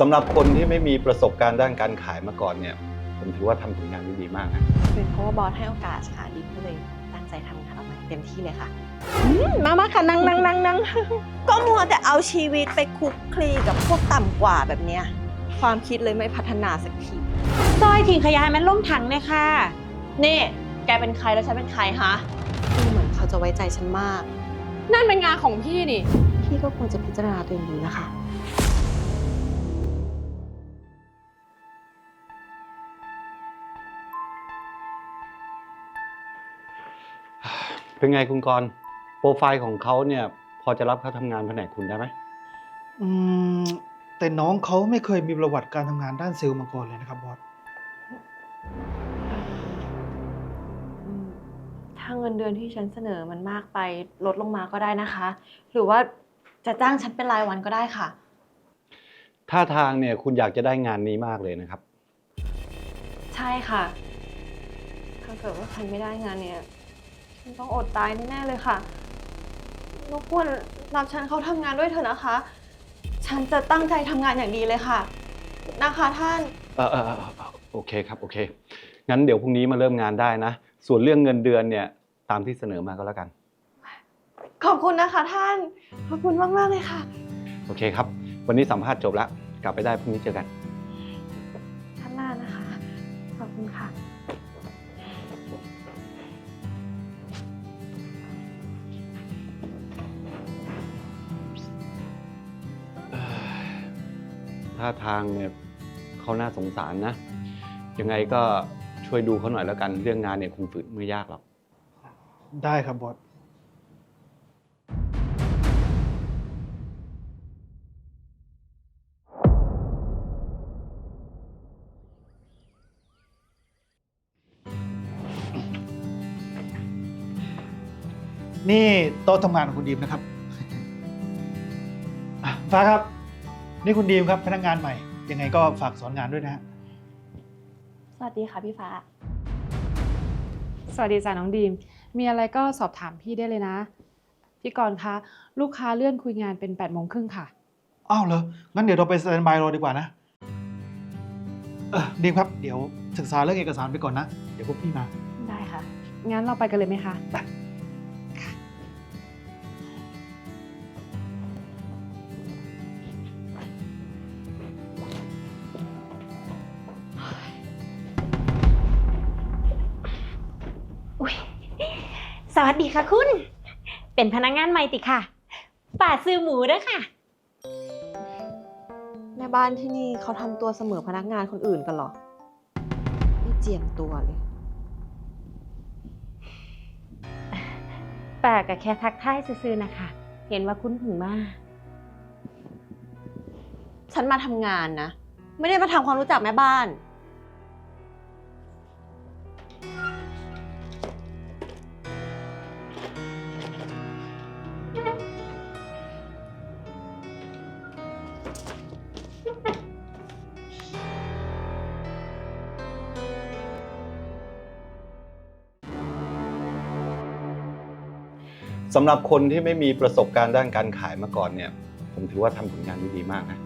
สำหรับคนที่ไม่มีประสบการณ์ด้านการขายมาก่อนเนี่ย ผมถือว่าทำผลงานได้ดีมากนะเป็นเพราะว่าบอสให้โอกาสค่ะดิมก็เลยตั้งใจทำงานออกมาเต็มที่เลยค่ะ มามาค่ะนั่งนั่งนั่งนั่งก็มัวแต่เอาชีวิตไปคลุกคลีกับพวกต่ำกว่าแบบเนี้ยความคิดเลยไม่พัฒนาสักทีซอยทิ้งขยะให้มันล่มถังเลยค่ะ นี่ แกเป็นใครแล้วฉันเป็นใครฮะดูเหมือนเขาจะไว้ใจฉันมาก นั่นเป็นงานของพี่นี่ พี่ก็ควรจะพิจารณาตัวเองดูนะคะ เป็นไงคุณกรณ์โปรไฟล์ของเขาเนี่ย พอจะรับเขาทำงานแผนกคุณได้ไหมอืมแต่น้องเขาไม่เคยมีประวัติการทำงานด้านเซลล์มาก่อนเลยนะครับบอสถ้าเงินเดือนที่ฉันเสนอมันมากไปลดลงมาก็ได้นะคะ หรือว่าจะจ้างฉันเป็นรายวันก็ได้ค่ะ ท่าทางเนี่ยคุณอยากจะได้งานนี้มากเลยนะครับ ใช่ค่ะ ถ้าเกิดว่าฉันไม่ได้งานเนี่ย ฉันต้องอดตายแน่ๆเลยค่ะรบกวนรับฉันเข้าทำงานด้วยเถอะนะคะ ฉันจะตั้งใจทำงานอย่างดีเลยค่ะ นะคะท่าน เออเออเออเออโอเคครับโอเค งั้นเดี๋ยวพรุ่งนี้มาเริ่มงานได้นะ ส่วนเรื่องเงินเดือนเนี่ยตามที่เสนอมาก็แล้วกัน ขอบคุณนะคะท่าน ขอบคุณมากๆเลยค่ะ โอเคครับ วันนี้สัมภาษณ์จบแล้ว กลับไปได้พรุ่งนี้เจอกัน ท่าทางเนี่ยเขาน่าสงสารนะ ยังไงก็ช่วยดูเขาหน่อยแล้วกัน เรื่องงานเนี่ยคงฝืนไม่ยากหรอก ได้ครับบอส นี่โต๊ะทำงานของคุณดีมนะครับอะฟ้าครับ นี่คุณดีมครับพนักงานใหม่ ยังไงก็ฝากสอนงานด้วยนะฮะสวัสดีค่ะพี่ฟ้า สวัสดีจ้าน้องดีม มีอะไรก็สอบถามพี่ได้เลยนะ พี่กรณ์คะ ลูกค้าเลื่อนคุยงานเป็น8ปดโมงครึ่งค่ะ อ้าวเหรอ งั้นเดี๋ยวเราไปสแตนบายรอดีกว่านะ เออดีมครับ เดี๋ยวศึกษาเรื่องเอกสารไปก่อนนะ เดี๋ยวพวกพี่มา ได้ค่ะ งั้นเราไปกันเลยไหมคะอุ้ย ค่ะคุณ เป็นพนักงานใหม่ติค่ะ ป่าซื้อหมูเด้วยค่ะ แม่บ้านที่นี่เขาทำตัวเสมอพนักงานคนอื่นกันเหรอไม่เจียมตัวเลย ป่ากับแค่ทักทายซื่อๆนะคะ เห็นว่าคุณถึงมาฉันมาทำงานนะ ไม่ได้มาทำความรู้จักแม่บ้าน สำหรับคนที่ไม่มีประสบการณ์ด้านการขายมาก่อนเนี่ย ผมถือว่าทำผลงานได้ดีมากนะ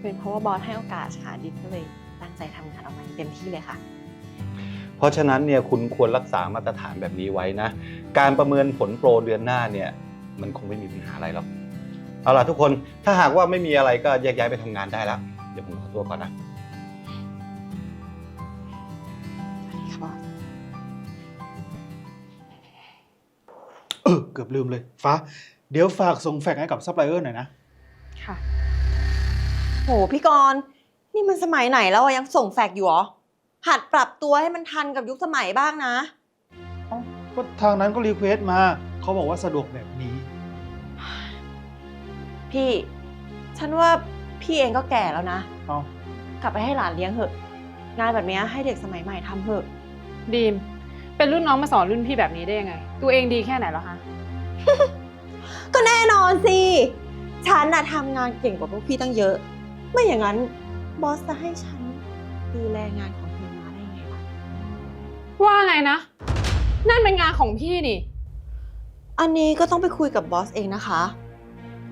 เป็นเพราะว่าบอสให้โอกาสค่ะดิมก็เลยตั้งใจทำงานออกมาเต็มที่เลยค่ะ เพราะฉะนั้นเนี่ยคุณควรรักษามาตรฐานแบบนี้ไว้นะ การประเมินผลโปรเดือนหน้าเนี่ย มันคงไม่มีปัญหาอะไรหรอก เอาล่ะทุกคนถ้าหากว่าไม่มีอะไรก็แยกย้ายไปทำงานได้แล้ว เดี๋ยวผมขอตัวก่อนนะ ออ เกือบลืมเลย ฟ้า เดี๋ยวฝากส่งแฟกซ์ให้กับซัพพลายเออร์หน่อยนะ ค่ะ โห พี่กรณ์นี่มันสมัยไหนแล้วอะยังส่งแฟกซ์อยู่เหรอ หัดปรับตัวให้มันทันกับยุคสมัยบ้างนะ เอ้าก็ทางนั้นก็รีเควสต์มา เขาบอกว่าสะดวกแบบนี้ พี่ ฉันว่าพี่เองก็แก่แล้วนะ เอากลับไปให้หลานเลี้ยงเถอะ งานแบบเนี้ยให้เด็กสมัยใหม่ทำเถอะ ดีม เป็นรุ่นน้องมาสอนรุ่นพี่แบบนี้ได้ยังไง ตัวเองดีแค่ไหนแล้วคะ ก็แน่นอนสิ ฉันน่ะทำงานเก่งกว่าพวกพี่ตั้งเยอะ ไม่อย่างนั้นบอสจะให้ฉันดูแลงานของเฮียมาได้ไงล่ะ ว่าไงนะ นั่นเป็นงานของพี่นี่ อันนี้ก็ต้องไปคุยกับบอสเองนะคะ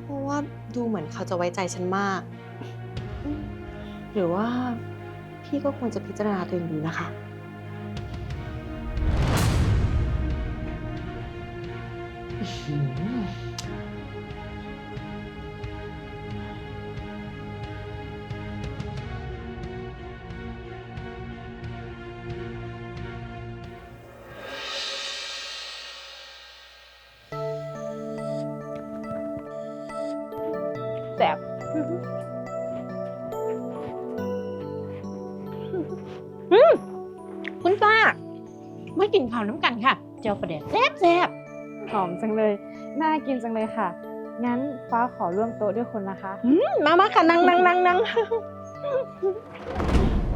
เพราะว่าดูเหมือนเขาจะไว้ใจฉันมาก หรือว่าพี่ก็ควรจะพิจารณาตัวเองดูนะคะ แซ่บอืมคุณป้าไม่กินข้าวน้ำกันค่ะ เจ้าประเด็ดแซ่บแซ่บ หอมจังเลย น่ากินจังเลยค่ะ งั้นฟ้าขอร่วมโต๊ะด้วยคนนะคะอืมมามาค่ะนั่งนั่งนั่งนั่ง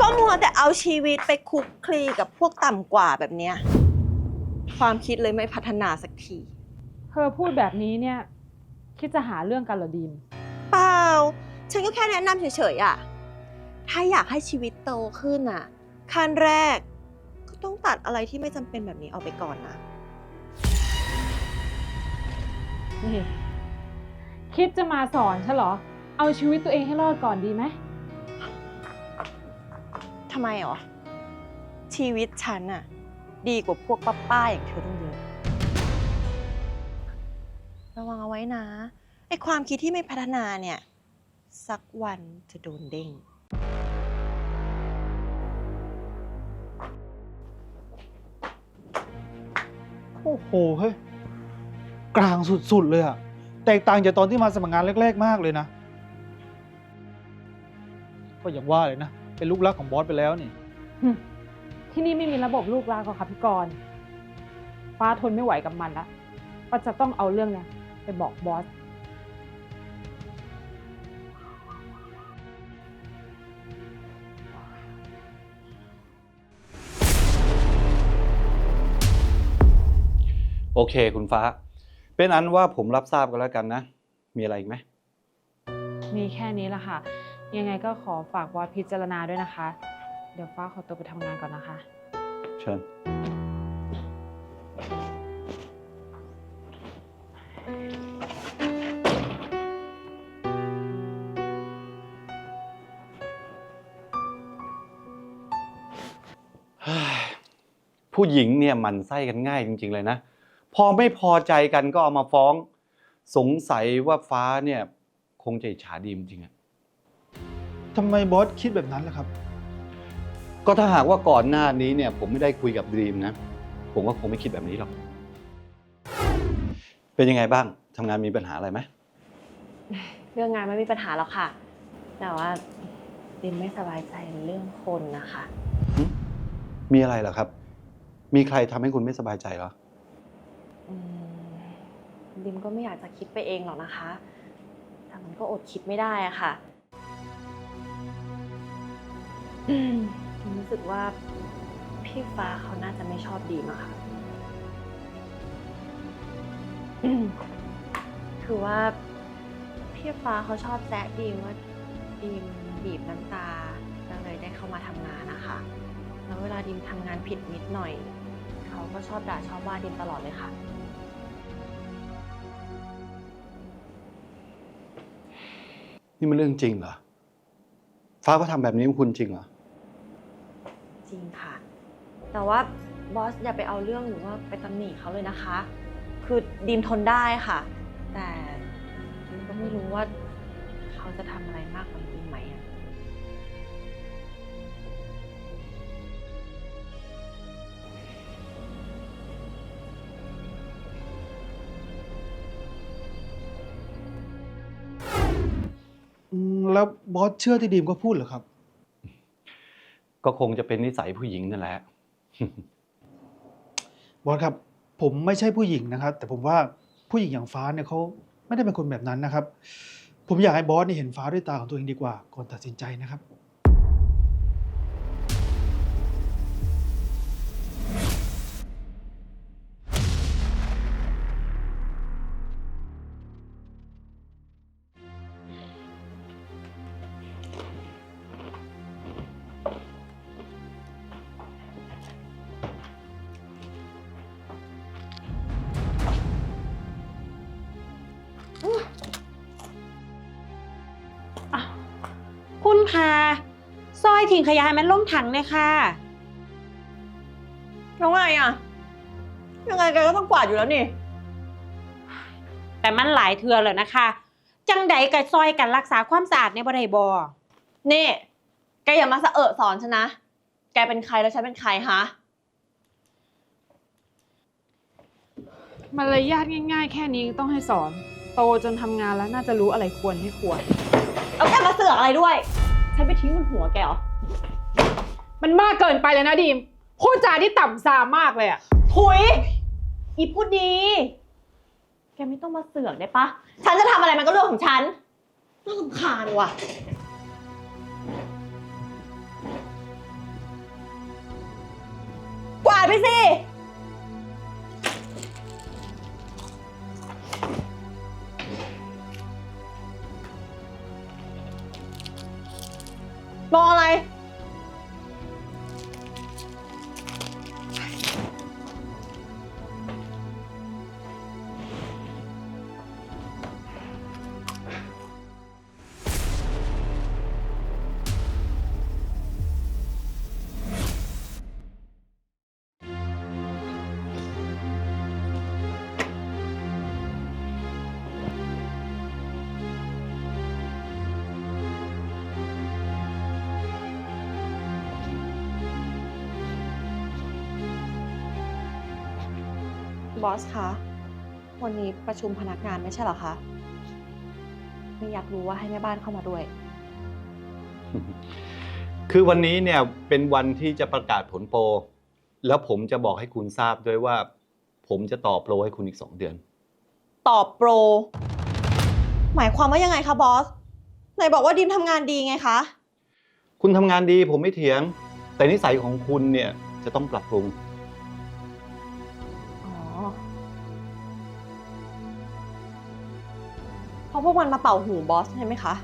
ก็มัวแต่เอาชีวิตไปคลุกคลีกับพวกต่ำกว่าแบบเนี้ยความคิดเลยไม่พัฒนาสักที เธอพูดแบบนี้เนี่ย คิดจะหาเรื่องกันเหรอดีม เปล่า ฉันก็แค่แนะนำเฉยๆอะถ้าอยากให้ชีวิตโตขึ้นอะขั้นแรกก็ต้องตัดอะไรที่ไม่จำเป็นแบบนี้ออกไปก่อนนะ นี่ คิดจะมาสอนฉันเหรอ เอาชีวิตตัวเองให้รอดก่อนดีไหม ทำไมหรอ ชีวิตฉันอะดีกว่าพวกป้าๆอย่างเธอตั้งเยอะ ระวังเอาไว้นะ ไอความคิดที่ไม่พัฒนาเนี่ย สักวันจะโดนเด้ง โอ้โห เฮ้ย กลางสุดๆเลยอะแตกต่างจากตอนที่มาสมัครงานแรก ๆ มากเลยนะ ก็อย่างว่าเลยนะ เป็นลูกรักของบอสไปแล้วนี่ที่นี่ไม่มีระบบลูกลากหรอกค่ะพี่กรณ์ฟ้าทนไม่ไหวกับมันละก็จะต้องเอาเรื่องเนี่ยไปบอกบอส โอเค คุณฟ้า เป็นอันว่าผมรับทราบกันแล้วกันนะ มีอะไรอีกไหม มีแค่นี้ละค่ะ ยังไงก็ขอฝากบอสพิจารณาด้วยนะคะ เดี๋ยวฟ้าขอตัวไปทำงานก่อนนะคะ เชิญเฮ้ยผู้หญิงเนี่ยหมันไส้กันง่ายจริง ๆ เลยนะ พอไม่พอใจกันก็เอามาฟ้อง สงสัยว่าฟ้าเนี่ยคงจะอิจฉาดีมจริงอะทำไมบอสคิดแบบนั้นล่ะครับ ก็ถ้าหากว่าก่อนหน้านี้เนี่ย ผมไม่ได้คุยกับดีมนะ ผมก็คงไม่คิดแบบนี้หรอก เป็นยังไงบ้างทำงานมีปัญหาอะไรไหมเรื่องงานไม่มีปัญหาหรอกค่ะ แต่ว่าดิมไม่สบายใจเรื่องคนนะคะ มีอะไรเหรอครับ มีใครทำให้คุณไม่สบายใจเหรอ อืมดิมก็ไม่อยากจะคิดไปเองหรอกนะคะ แต่มันก็อดคิดไม่ได้อะค่ะอืมดิมรู้สึกว่าพี่ฟ้าเขาน่าจะไม่ชอบดีมอะค่ะอืมคือว่าพี่ฟ้าเขาชอบแซะดีมว่าดีมบีบน้ำตาก็เลยได้เข้ามาทำงานนะคะ แล้วเวลาดิมทำงานผิดนิดหน่อย เขาก็ชอบด่าชอบว่าดิมตลอดเลยค่ะ นี่มันเรื่องจริงเหรอ ฟ้าก็ทำแบบนี้กับคุณจริงเหรอ จริงค่ะ แต่ว่าบอสอย่าไปเอาเรื่องหรือว่าไปตำหนิเขาเลยนะคะ คือดีมทนได้ค่ะ แต่ดีมก็ไม่รู้ว่าเขาจะทำอะไรมากกว่านี้ไหมอะ แล้วบอสเชื่อที่ดีมก็พูดเหรอครับ ก็คงจะเป็นนิสัยผู้หญิงนั่นแหละ บอสครับ ผมไม่ใช่ผู้หญิงนะครับ แต่ผมว่าผู้หญิงอย่างฟ้าเนี่ยเขาไม่ได้เป็นคนแบบนั้นนะครับ ผมอยากให้บอสเนี่ยเห็นฟ้าด้วยตาของตัวเองดีกว่า ก่อนตัดสินใจนะครับ อยทิ้งขยะให้มันลงถังเลยค่ะ แล้วไงอะยังไงแกก็ต้องกวาดอยู่แล้วนี่ แต่มันหลายเทือเลยนะคะ จังใดกับซอยกันรักษาความสะอาดในบ่ได้บ่นี่ แกอย่ามาสะเอะสอนฉันนะ แกเป็นใครแล้วฉันเป็นใครฮะ มารยาทง่าย ๆ แค่นี้ต้องให้สอน โตจนทำงานแล้วน่าจะรู้อะไรควรไม่ควร เอาแกมาเสือกอะไรด้วย ฉันไปทิ้งบนหัวแกเหรอ มันมากเกินไปเลยนะดีมพูดจาที่ต่ำซามากเลยอะถุยอีพูดดี แกไม่ต้องมาเสือกได้ปะ ฉันจะทำอะไรมันก็เรื่องของฉัน น่ารำคาญว่ะ กวาดไปสิ บอสคะ วันนี้ประชุมพนักงานไม่ใช่เหรอคะ ไม่อยากรู้ว่าให้แม่บ้านเข้ามาด้วย คือวันนี้เนี่ยเป็นวันที่จะประกาศผลโปร แล้วผมจะบอกให้คุณทราบด้วยว่า ผมจะต่อโปรให้คุณอีก2เดือน ตอบโปร หมายความว่ายังไงคะบอส ไหนบอกว่าดิมทำงานดีไงคะ คุณทำงานดีผมไม่เถียง แต่นิสัยของคุณเนี่ยจะต้องปรับปรุง พราะพวกมันมาเป่าหูบอสใช่ไหมคะ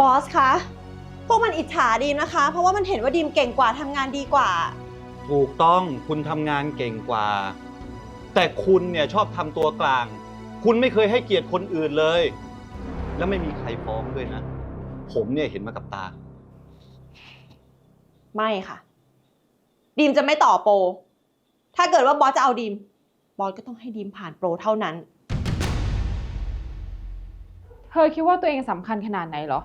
บอสคะ พวกมันอิจฉาดีมนะคะ เพราะว่ามันเห็นว่าดีมเก่งกว่าทำงานดีกว่า ถูกต้องคุณทำงานเก่งกว่า แต่คุณเนี่ยชอบทำตัวกลาง คุณไม่เคยให้เกียรติคนอื่นเลย แล้วไม่มีใครฟ้องด้วยนะ ผมเนี่ยเห็นมากับตา ไม่ค่ะ ดีมจะไม่ต่อโปรถ้าเกิดว่าบอสจะเอาดีม บอสก็ต้องให้ดีมผ่านโปรเท่านั้น เธอคิดว่าตัวเองสำคัญขนาดไหนเหรอ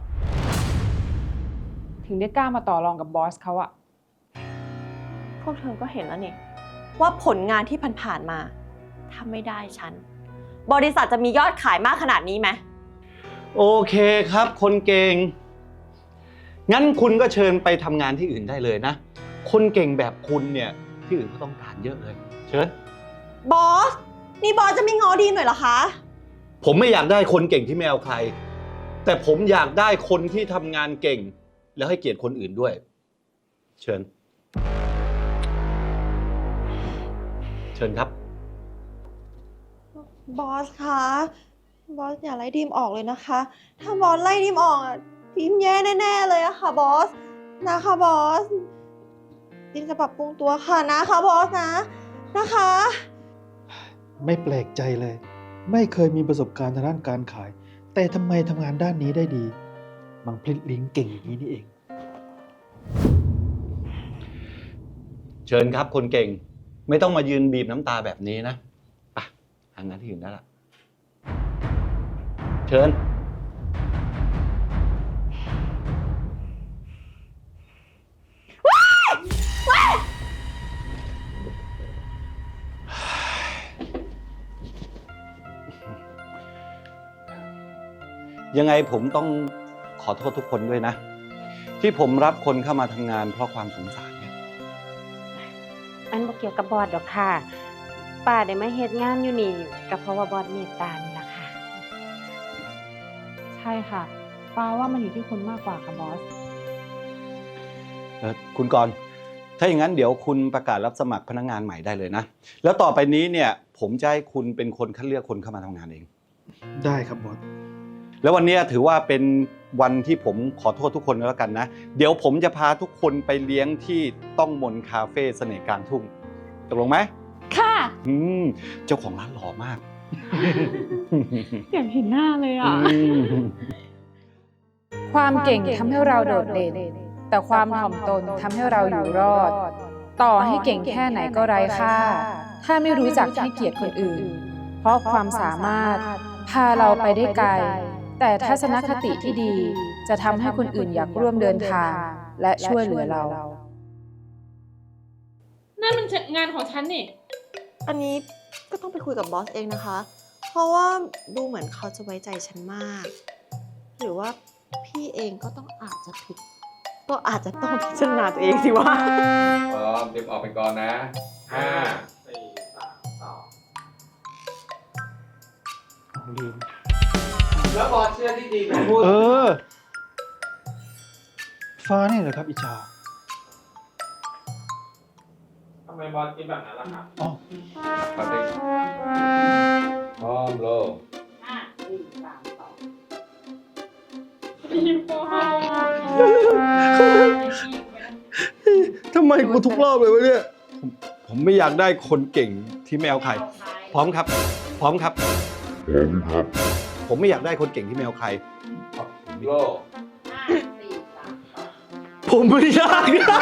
ถึงได้กล้ามาต่อรองกับบอสเขาอะพวกเธอก็เห็นแล้วนี่ว่าผลงานที่ผ่านๆมาถ้าไม่ได้ฉัน บริษัทจะมียอดขายมากขนาดนี้ไหม โอเคครับ คนเก่ง งั้นคุณก็เชิญไปทำงานที่อื่นได้เลยนะ คนเก่งแบบคุณเนี่ยที่อื่นก็ต้องการเยอะเลย เชิญ บอส นี่บอสจะไม่ง้อดีมหน่อยเหรอคะ ผมไม่อยากได้คนเก่งที่ไม่เอาใคร แต่ผมอยากได้คนที่ทำงานเก่ง แล้วให้เกียรติคนอื่นด้วย เชิญ เชิญครับ บอสคะบอสอย่าไล่ดีมออกเลยนะคะ ถ้าบอสไล่ดีมออกอะดีมแย่แน่ๆเลยอะค่ะบอสนะคะบอสดีมจะปรับปรุงตัวค่ะนะคะบอสนะนะคะ ไม่แปลกใจเลย ไม่เคยมีประสบการณ์ทางด้านการขาย แต่ทำไมทำงานด้านนี้ได้ดี มังพลิตลิงเก่งอย่างนี้นี่เอง เชิญครับคนเก่ง ไม่ต้องมายืนบีบน้ำตาแบบนี้นะไปหางานที่อื่นได้ละ เชิญ ยังไงผมต้องขอโทษทุกคนด้วยนะ ที่ผมรับคนเข้ามาทำงานเพราะความสงสารเนี่ยอันบ่เกี่ยวกับบอสดอกค่ะ ป้าได้มาเฮ็ดงานอยู่นี่ก็เพราะว่าบอสเมตตานี่ล่ะค่ะ ใช่ค่ะป้าว่ามันอยู่ที่คุณมากกว่าค่ะบอส เอ่อคุณกรณ์ถ้าอย่างนั้นเดี๋ยวคุณประกาศรับสมัครพนักงานใหม่ได้เลยนะ แล้วต่อไปนี้เนี่ยผมจะให้คุณเป็นคนคัดเลือกคนเข้ามาทำงานเอง ได้ครับบอส แล้ววันนี้ถือว่าเป็นวันที่ผมขอโทษทุกคนแล้วกันนะ เดี๋ยวผมจะพาทุกคนไปเลี้ยงที่ต้องมนคาเฟ่เสน่ห์กลางทุ่งตกลงไหมค่ะอืมเจ้าของร้านหล่อมากอยากเห็นหน้าเลยอะอืมความเก่งทำให้เราโดดเด่น แต่ความถ่อมตนทำให้เราอยู่รอด ต่อให้เก่งแค่ไหนก็ไร้ค่า ถ้าไม่รู้จักให้เกียรติคนอื่น เพราะความสามารถพาเราไปได้ไกล แต่ทัศนคติที่ดีจะทำให้คนอื่นอยากร่วมเดินทาง และช่วยเหลือเรา นั่นมันงานของฉันนี่ อันนี้ก็ต้องไปคุยกับบอสเองนะคะ เพราะว่าดูเหมือนเขาจะไว้ใจฉันมาก หรือว่าพี่เองก็ต้องอาจจะผิด ก็อาจจะต้องพิจารณาตัวเองสิว่า พร้อมเดี๋ยวออกไปก่อนนะห้าลืม แล้วบอสเชื่อที่ดีผมพูดเออ ฟ้าเนี่ยเหรอครับอิจฉาทำไมบอสคิดแบบนั้นล่ะครับอ๋อครับเด็กพร้อมโลทำไมกูทุกรอบเลยวะเนี่ยผมผมไม่อยากได้คนเก่งที่ไม่เอาใคร พร้อมครับ พร้อมครับ พร้อมครับ ผมไม่อยากได้คนเก่งที่ไม่เอาใคร โลผมไม่อยากได้